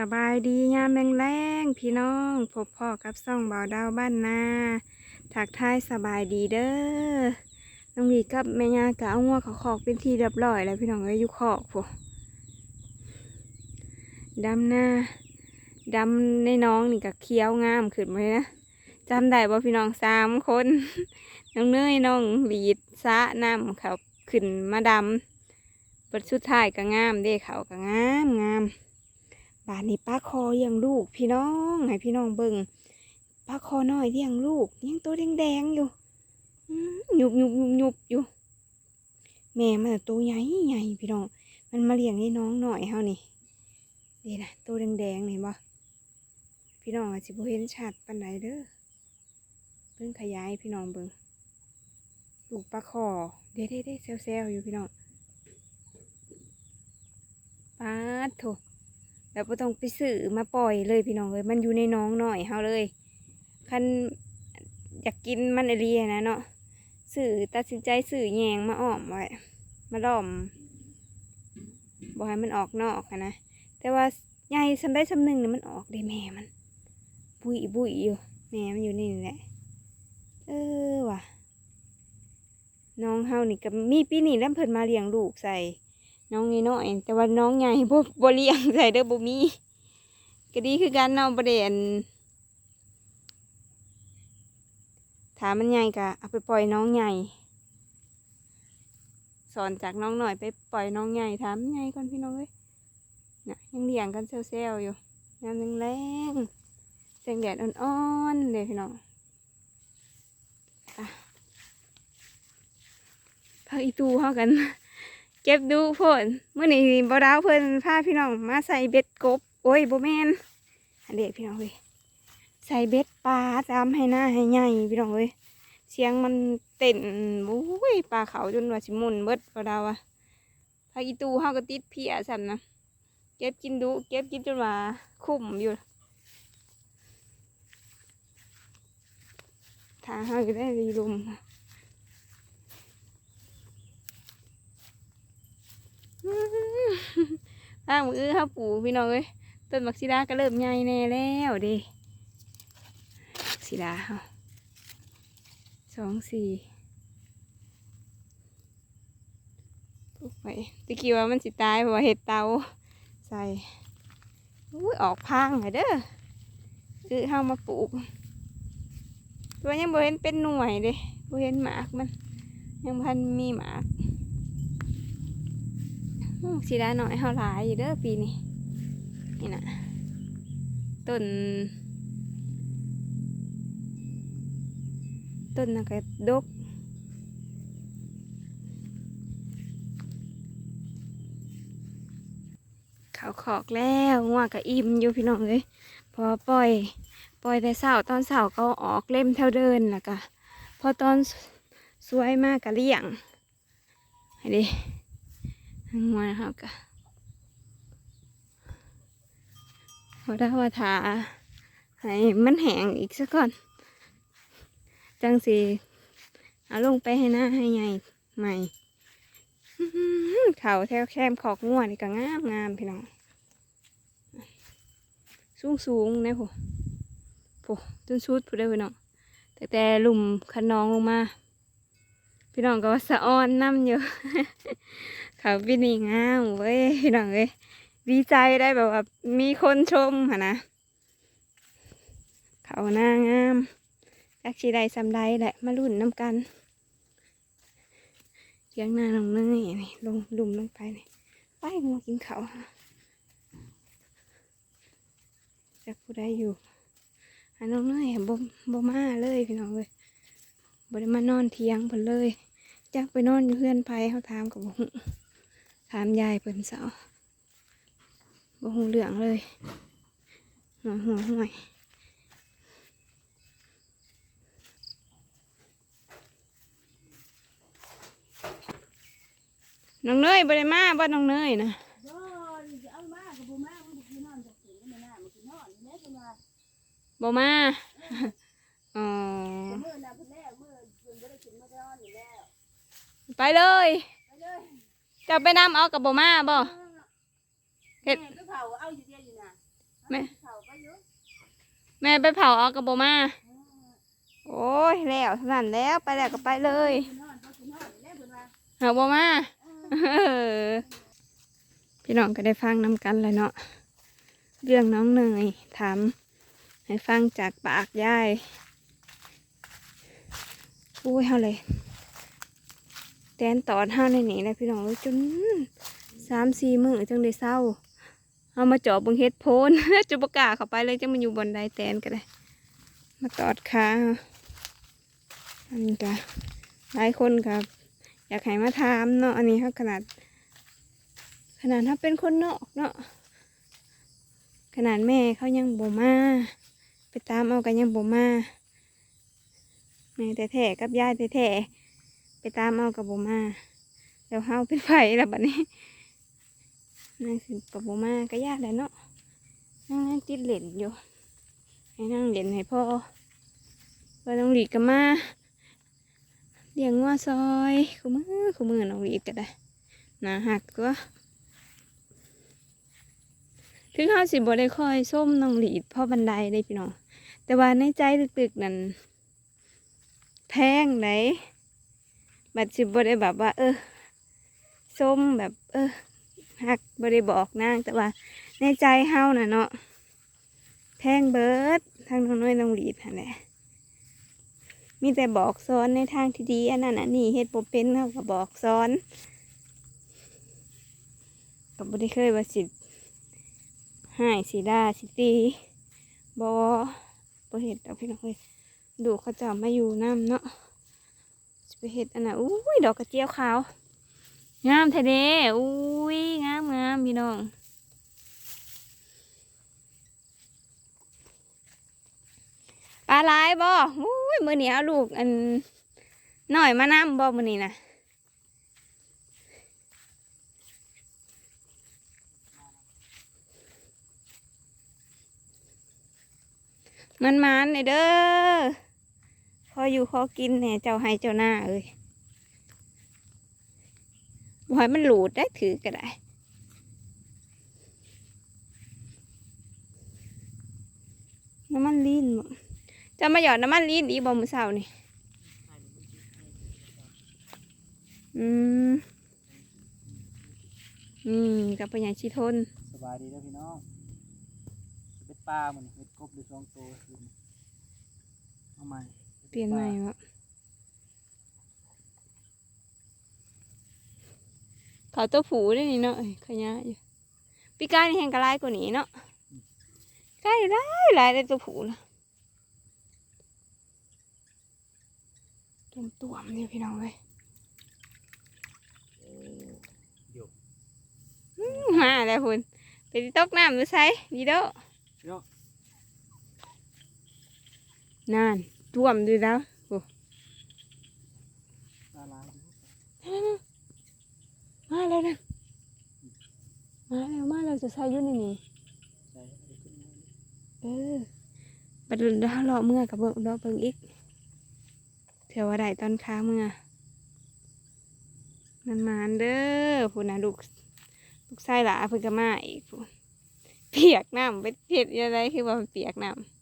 สบายดียามแรงๆพี่น้องพบพ่อกับซ่องบ่าวดาวบ้านนาถักทายสบายดีเด้อน้องวีกับแม่ยากะเอางัวเขาขอกเป็นทีเรียบร้อยแล้วพี่น้องเอ้ยอยู่ขอกพวกดำหน้าดำในน้องนี่กะเคี้ยวงามขึ้นมาเลยนะจำได้บ่พี่น้องสามคนน้องเนยน้องบีดซะน้ำเขาขึ้นมาดำปัดสุดท้ายก็งามเด้เขาก็งามงาม บานนี้ป้าคอเลี้ยงลูก พี่น้องให้พี่น้องเบิ่งป้าคอน้อยเลี้ยงลูกยังตัวแดงๆอยู่หยุบหยุบหยุบหยุบอยู่ แม่มันตัวใหญ่ใหญ่พี่น้อง มันมาเลี้ยงให้น้องหน่อยเฮานี่นี่นะตัวแดงๆเห็นบ่พี่น้องอาจสิบ่เห็นชัดปานใดเด้อเบิ่งขยายพี่น้องเบิ่งลูกปลาคอเด้เด้เด้แซวๆอยู่พี่น้องปาดโถ แบบบ่ต้องไปซื้อมาปล่อยเลยพี่น้องเลยมันอยู่ในน้องหน่อยเฮาเลยคันอยากกินมันอะไรนะเนาะซื้อตัดสินใจซื้อแยงมาอ้อมไว้มาล้อมบ่ให้มันออกนอกนะแต่ว่าใหญ่สำได้สำหนึ่งเนี่ยมันออกได้แม่มัน บุยบุยอยู่แม่มันอยู่นี่แหละเออว่ะน้องเฮานี่ก็มีปีนี้แล้วเพิ่นมาเลี้ยงลูกใส่ น้องน้อยแต่ว่าน้องใหญ่บ่บ่เลี้ยงใส่เด้อบ่มีก็ดีคือกันเนาะบ่ได้อันถามมันใหญ่ก็เอาไปปล่อยน้องใหญ่ สอนจากน้องหน่อยไปปล่อยน้องใหญ่ถามมันใหญ่ก่อนพี่น้องเอ้ยน่ะยังเลี้ยงกันเซลล์อยู่ยามแรงแสงแดดอ่อนๆเลยพี่น้องอะพักอีตูเฮากัน เก็บดูเพิ่นเมื่อนี้บ่ดาวเพิ่นพาพี่น้องมาใส่เบ็ดกบ โอ้ยบ่แม่นอันเด็ดพี่น้องเว้ยใส่เบ็ดปลาตามให้หน้าให้ใหญ่พี่น้องเว้ยเสียงมันเต้นโอ้ยปลาเขาจนว่าสิมุนเบิดบ่ดาวอะพาอีตูเฮาก็ติดเพียซ้ํนะเก็บกินดูเก็บกินจนว่าคุ้มอยู่ถ้าเฮาก็ได้รีลม ทางมือข้าปูพี่น้องเอ้ยต้นมักซิดาก็เริ่มใหญ่แน่แล้วเดิซิดาเฮาสองสี่ปลูกไปตะกี้ว่ามันสิตายเพราะว่าเห็ดเตาใส่อุ้ยออกพังเลยเด้อคือเฮามาปลูก ตัวยังบ่เห็นเป็นหน่วยเด้บ่เห็นหมากมัน ยังพันมีหมาก สีดาหน่อยเฮาหลายอยู่เด้อปีนี้นี่นะต้นต้นน่ะก็ดกเขาขอกแล้วงัวก็อิ่มอยู่พี่น้องเลยพอปล่อย ปล่อยแต่เสาตอนเสาก็ออกเล่มเท่าเดินแล้วก็พอตอนสวยมากก็เลี้ยงให้ดิ งัวนะครับกะพอได้ว่าทาให้มันแห้งอีกสักก่อน จังสีเอาลงไปให้หน้าให้ใหญ่ใหม่เขาแถวแคมขอกงัวนี่ก็งามงามพี่น้อง สูงสูงนะผมผมจนชุดพูดได้พี่น้องแต่แต่หลุมคันน้องลงมา พี่น้องก็ว่าสะอ้อนน้ำอยู่เขาพี่นี่งามเว้ยพี่น้องเอ้ยดีใจได้แบบว่ามีคนชมะนะ เขาหน้างามจักชีใดซำใดแหละมาลุ่นน้ำกันเลี้ยงหน้าลงเนยนี่ลงดุมลงไปนี่ไปงัวกินเขาวจักผู้ใดอยู่อันน้องเนยบ่บ่มาเลยพี่น้องเลยบ่ได้มานอนเทียงเพิ่นเลยจักไปนอนอยู่เพื่อนไผเขาถามกับบ่ฮู้ ถามยายเพิ่นเสาบ่ฮู้เรื่องเลยหัวหัวห่วยน้องเนยบ่ได้มาบ่น้องเนยนะบ่จะเอามากับบ่มามันบ่คือนอนจักตื่นมาหน้ามันคือนอนแม่เพิ่นว่าบ่มาอ๋อแต่มื้อน่ะเพิ่นแล้วมื้อเพิ่นบ่ได้กินมาก็นอนอยู่แล้วไปเลยไป เลยจะไปนำเอากับบ่มาบ่เฮ็เฮ็ดดก็เผาเอาอยู่เดียวอยู่น่ะแม่เขาก็เยอะแม่ไปเผาเอากระโบมาโอ้ยแล้วเท่านั้นแล้วไปแล้วก็ไปเลยนอนเขาสินอนแล้วเพิ่นว่าหาโบมาเออพี่น้องก็ได้ฟังนำกันเลยเนาะเรื่องน้องเนยถามให้ฟังจากปากยายอุ้ยเฮาเลย แตนตอดเฮาในนี่เลยพี่น้องเอ้ยจนสามสี่มือจังได้เศร้า เอามาจาะเบังเฮ็ดโพนจะประกาเข้าไปเลยจังมันอยู่บนไดแตนก็ได้มาตอดขาอันนี้ก็หลายคนครับ อยากให้มาถามเนาะอันนี้เขาขนาด ขนาดถ้าเป็นคนนอกเนาะขนาดแม่เขายังบ่มา ไปตามเอากันยังบ่มาแม่แต่แท้ๆกับยายแต่แท้ๆ ตามเอากับบ่มาแล้วเฮาเป็นไผแล้วบัดนี้นั่งสิกับบ่มาก็ยากแล้วเนาะนั่งนั่งติดเหรียญอยู่ให้นั่งเหรียญให้พ่อเพื่อน้องหลีดก็มาเลี้ยงงัวซอยคู่มือคู่มือน้องหลีดก็ได้หนาหักตัวถึงเขาสิบ่ได้คอยส้มน้องหลีดพ่อบันไดได้พี่น้องแต่ว่าในใจลึกๆนั่นแพงไหน บัดสิบ่ได้แบบว่า เออส้มแบบ เออหักบ่ได้บอกนางแต่ว่า ในใจเฮาน่ะเนาะแพงเบิดทางน้องน้อยน้องหลีดหั่นแหละมีแต่บอกสอนในทางที่ดีอันนั้นอันนี้เฮ็ดบ่เป็นเขาก็บอกสอนก็บ่ได้เคยว่าสิหายสิด่าสิตีบ่บ่เฮ็ดดอกพี่น้องเอ้ยดูเขาจ้ามาอยู่น้ำเนาะ ไปเฮ็ดอันน่ะอุ้ยดอกกระเจียวขาว งามแท้เด้อุ้ยงามงามพี่น้องปลาลายบ่อุ้ยมื้อนี้เอาลูกอันหน้อยมาน้ำบ่มือนี้นะมันมันเลยเด้อ ออยู่พอกินเนี่ยเจ้าให้เจ้าหน้าเอ้ยบ่ให้มันหลุดได้ถือก็ได้น้ำมันลีนบ่จะมาหยอดน้ำมันลีนอีบ่มือเสานี่อืม อืมกับปัญญาชีทน สบายดีแล้วพี่น้องเป็ดปลาเหมันเป็ดกบหรือสองตัวเอาใหม่ เปลี่ยนใหม่วะเขาตัวผูได้นี่เนาะเอ้ยขยะอยู่ปีกายนี่แห้งกระไรกว่านี้เนาะใกล้ได้หลายได้ตัวผูนะตุ่มตัวมๆเนี่ยพี่น้องเลยอยู่อื้อมาแล้วคุณไปที่ตกน้ำดูใส่ดีเด้อเนาะนั่น ท่วมดูแล้วโอ้ปลาลายอยู่มาแล้วนะมาแล้วมาแล้วจะใส่ยุ่ในนี้เออบัดดาวรอเมื่อกับเบิ่งรอเบิ่งอีกเถื่อว่าได้ตอนค้าเมื่อมันมานเด้อพูดนะลูกลูกไส้หลาเพิ่งก็มาอีกพูเปียกน้ำไปเผ็ดอะไรคือว่ามันเปียกน้ำ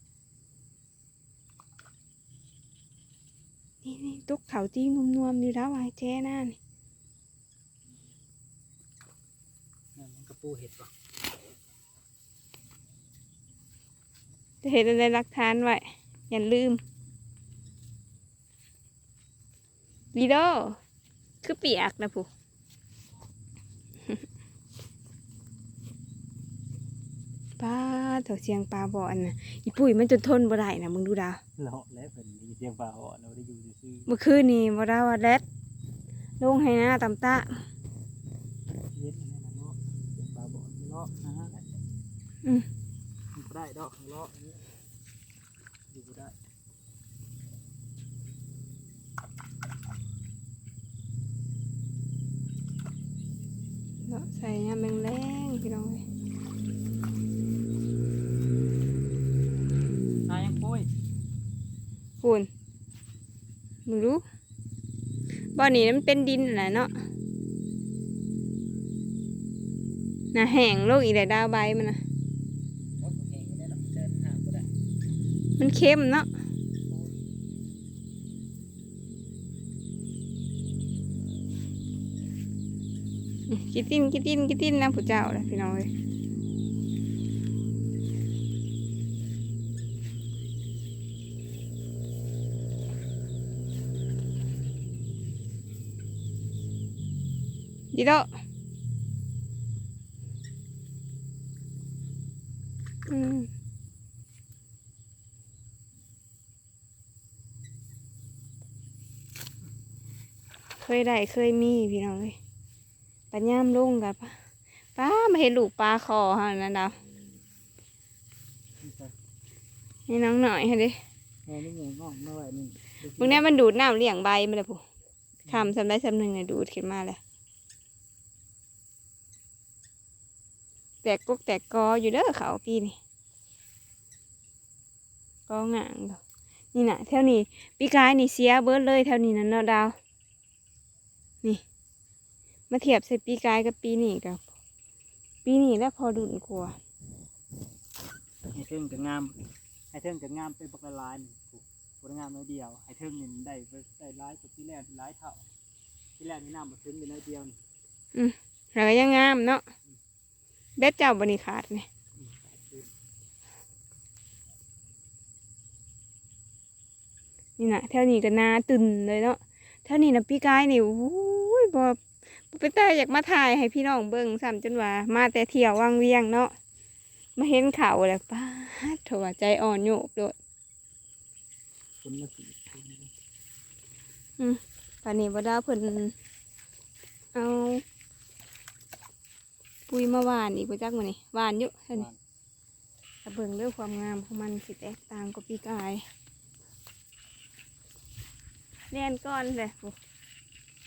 นี่นี่ตุกเขาตีนวมๆอยู่แล้วไอ้แจ้น่านี่นั่นมันกระปูเห็ดป่ะจะเห็นอะไรรักฐานไว้อย่าลืมลีโดคือเปียกนะผู้ ป้าเถาเสียงปลาบ่อนนะอีปุ๋ยมันจนทนบ่ได้นะมึงดูดาวเลาะแล้วเป็นได้ยินเสียงปลาเหาะเราได้อยู่ซื่อเมื่อคืนนี่บ่ได้ว่าแรดลงให้หน้าตำตาๆเย็นอันนั่นน่ะเนาะเสียงปลาบ่อนเลาะนะฮะอืมมันบ่ได้ดอกเลาะอันนี้อยู่บ่ได้เนาะใส่ยามแรงๆพี่น้องเอ้ย คุณมึงรู้บ่อนี้มันเป็นดินน่ะเนาะน่ะแห้งโลกอีได้ดาวใบมันนะมันเค็มเนาะกินตินกินตินกินตินนะผู้เจ้าเลยพี่น้องเลย ดีโดอืมเคยได้เคยมีพี่น้องเลยปัญญามลุงกับป้ามาเห็นลูกปลาคอฮะนั่นดาวนี่น้องหน่อยให้ดิแม่นี่ไงงอกมาไว้นี่มึงเนี่ยมันดูดน้ำเลี้ยงใบมาเลยผู้คำสำได้สำหนึ่งเนี่ยดูดขึ้นมาเลย แตกกกแตกกออยู่เด้อเขาพี่นี่กอหงางดอกนี่น่ะแถวนี้ปีกายนี่เสียเบิดเลยแถวนี้นั่นเนาะดาว นี่ มาเทียบใส่ปีกายกับปีนี้กับปีนี้แล้วพอดุนกลัวาให้เทิงกับงามให้เทิงกับงามเป็นปกลายนี่ปลูกปกงามน้อยเดียวให้เทิงนี่ได้ได้ร้ายกว่าที่แรกร้ายเท่าที่แรกนี่น้ำมาถึงเป็นน้อยเดียวนี่แล้วก็ยังงามเนาะ เบ็ดเจ้าบริขาดเนี่ยนี่นะแถวนี้ก็นาตึนเลยเนาะแถวนี้นะปีกายนี่โอ้ยบอไปแต่อยากมาถ่ายให้พี่น้องเบิ่งซ้ำจนว่า มาแต่เที่ยววังเวียงเนาะมาเห็นเขาแล้วป้าดโถว่าใจอ่อนโยบโดดคนละสีป่านนี้บ่ได้เพิ่นเอา ปุยมาหวานอีกบ่จักมื้อนี้หวานอยู่เท่านี้แต่เบิ่งเรื่องความงามของมันสิแตกต่างกับปีกายเรียนก่อนเลยโอ้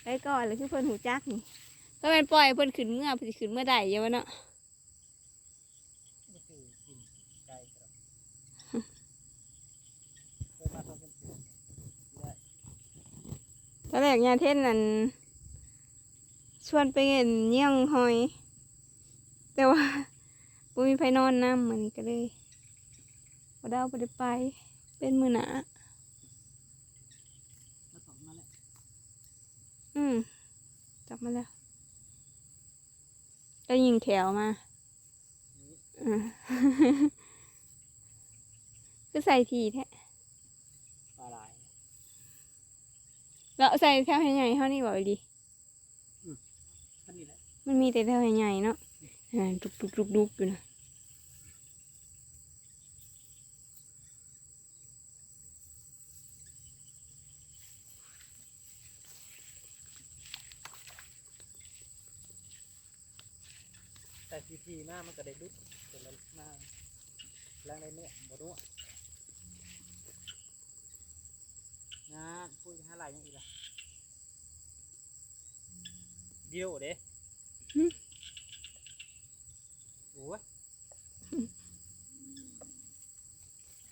ไปก่อนเลยคือเพิ่นหูจักนี่ก็เป็นปล่อยให้เพิ่นขึ้นเมื่อเพิ่นสิขึ้นเมื่อใดเยอะเนาะนี่คือกินไก่ครับเคยมาทำเป็นเพื่อนได้ตอนแรกยาเท่นนั่นชวนไปเห็นเยี่ยงหอย แต่ว่าบ่มีไผนอนน้ำมันก็เลยบ่ได้เอาบ่ได้ไป เป็นมือหนาแล้วสองมาแล้วอืมจับมาแล้วก็ยิงแขวมานี่อืมคือใส่ทีแท้ปลาไหลแล้วใส่แถวใหญ่ๆเท่านี้บอกดีท่านนี้แหละมันมีแต่แถวใหญ่ๆเนาะอ่า ดุกดุกดุกดุกอยู่นะแต่ทีทีมากมันก็ได้ดุดเสร็จแล้วมาแรงได้เนี่ยบ่รู้งานพูดห้าไหลยังอีกล่ะเดียวเด้โอ้ย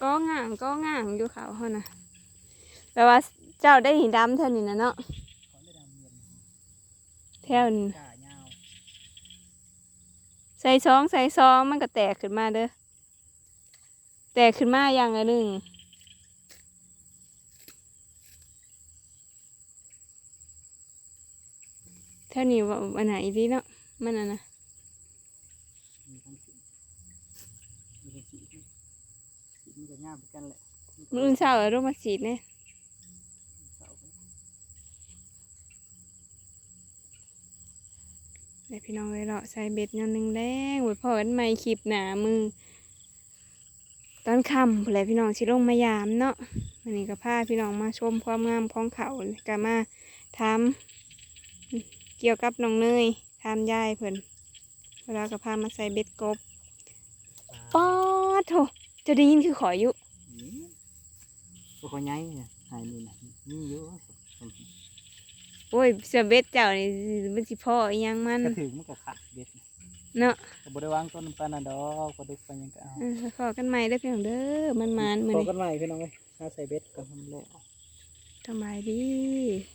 ก็ง่างก็ง่างอยู่เขาเขานะแปลว่าเจ้าได้หินดำเท่านี้นะเนาะขอได้ดำเงินแถวนี้กล้ายาวใส่ซองใส่ซองมันก็แตกขึ้นมาเด้อแตกขึ้นมาอย่างละหนึ่งเท่านี้ว่าอันไหนดีเนาะมันอะนะ มีทั้งสีมีทั้งสีสีมัน ก็งามเหมือนกันแหละมันอื่นเศร้าแล้วรูมาฉีดเนี่ยเสาไปเดี๋ยวพี่น้องเลยเลาะใส่เบ็ดยอนหนึ่งแดงไว้พอกันใหม่คลิปหนามือ ตอนค่ำผู้ใดพี่น้องชิลงมายามเนาะวันนี้ก็พาพี่น้องมาชมความงามของเขาก็มาทำเกี่ยวกับน้องเนยทำยายเพิ่นแล้วก็พามาใส่เบ็ดกบปลาป๊อดโถ จะได้ยินคือขออยู่นี่พวกเขาใหญ่เนี่ยหายนี่นะนี่เยอะโอ้ยเสือเบ็ดเจ้านี่มันสิพ่ออีหยังมันกระถึงมันก็ขาดเบ็ดนะเนาะก็บริวางต้นปลานาดอกปลาดุกปลาหยังก็เอาเออขอกันใหม่ได้อพี่น้องเด้อมันมันๆมือพอนี้กันใหม่พี่น้องเอ้ยเอาใส่เบ็ดกันทำแล้วสบายดีส